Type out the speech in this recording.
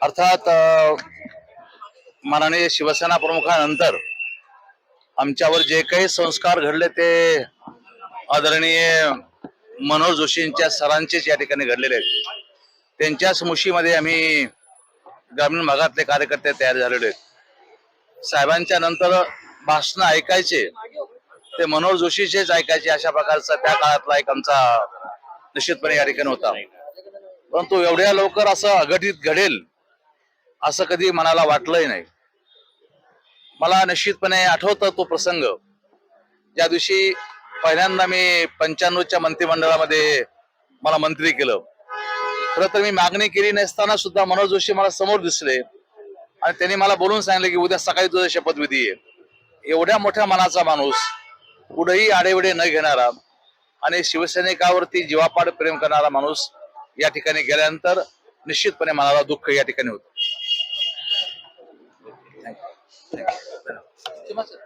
अर्थात माननीय शिवसेना प्रमुखानंतर आमच्यावर जे काही संस्कार घडले ते आदरणीय मनोहर जोशींच्या सरांचेच या ठिकाणी घडलेले आहेत. त्यांच्याच मुशीमध्ये आम्ही ग्रामीण भागातले कार्यकर्ते तयार झालेले आहेत. साहेबांच्या नंतर भाषण ऐकायचे ते मनोहर जोशीचेच ऐकायचे अशा प्रकारचा त्या काळातला एक आमचा निश्चितपणे या ठिकाणी होता. परंतु एवढ्या लवकर असं अघटित घडेल असं कधी मनाला वाटलंही नाही. मला निश्चितपणे आठवतं तो प्रसंग. ज्या दिवशी पहिल्यांदा मी पंच्याण्णवच्या मंत्रिमंडळामध्ये मला मंत्री केलं. खरं तर मी मागणी केली नसताना सुद्धा मनोज जोशी मला समोर दिसले. आणि त्यांनी मला बोलून सांगितलं की उद्या सकाळी तुझा शपथविधी आहे. एवढ्या मोठ्या मनाचा माणूस कुठेही आडेवडे न घेणारा आणि शिवसैनिकावरती जीवापाड प्रेम करणारा माणूस या ठिकाणी गेल्यानंतर निश्चितपणे मनाला दुःख या ठिकाणी होतं. ってました